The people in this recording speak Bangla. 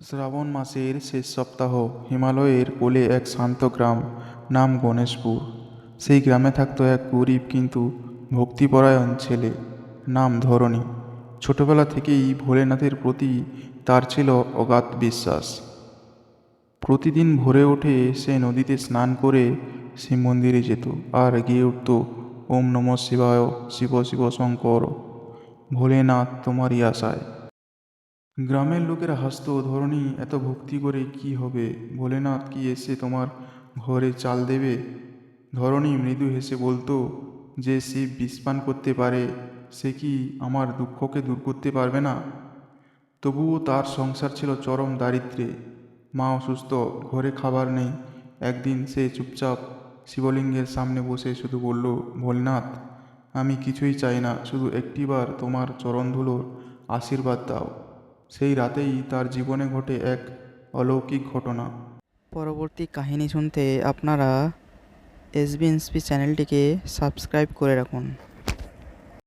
শ্রাবণ মাসের শেষ সপ্তাহ হিমালয়ের কোলে এক শান্ত গ্রাম, নাম গণেশপুর। সেই গ্রামে থাকতো এক গরিব কিন্তু ভক্তিপরায়ণ ছেলে, নাম ধরণী। ছোটবেলা থেকেই ভোলেনাথের প্রতি তার ছিল অগাধ বিশ্বাস। প্রতিদিন ভোরে উঠে সে নদীতে স্নান করে শিব মন্দিরে যেত আর গিয়ে উঠত, ওম নম শিবায়, শিব শিব শঙ্কর, ভোলেনাথ তোমারই আশায়। গ্রামের লোকেরা হাসতো ধরনী এত ভক্তি করে কি হবে? ভোলেনাথ কি এসে তোমার ঘরে চাল দেবে? ধরণী মৃদু হেসে বলতো, যে শিব বিষপান করতে পারে, সে কি আমার দুঃখকে দূর করতে পারবে না? তবুও তার সংসার ছিল চরম দারিদ্রে। মা অসুস্থ, ঘরে খাবার নেই। একদিন সে চুপচাপ শিবলিঙ্গের সামনে বসে শুধু বলল, ভোলনাথ, আমি কিছুই চাই না, শুধু একটিবার তোমার চরণধুলোর আশীর্বাদ দাও। সেই রাতেই তার জীবনে ঘটে এক অলৌকিক ঘটনা। পরবর্তী কাহিনী শুনতে আপনারা এসবিএনসপি চ্যানেলটিকে সাবস্ক্রাইব করে রাখুন।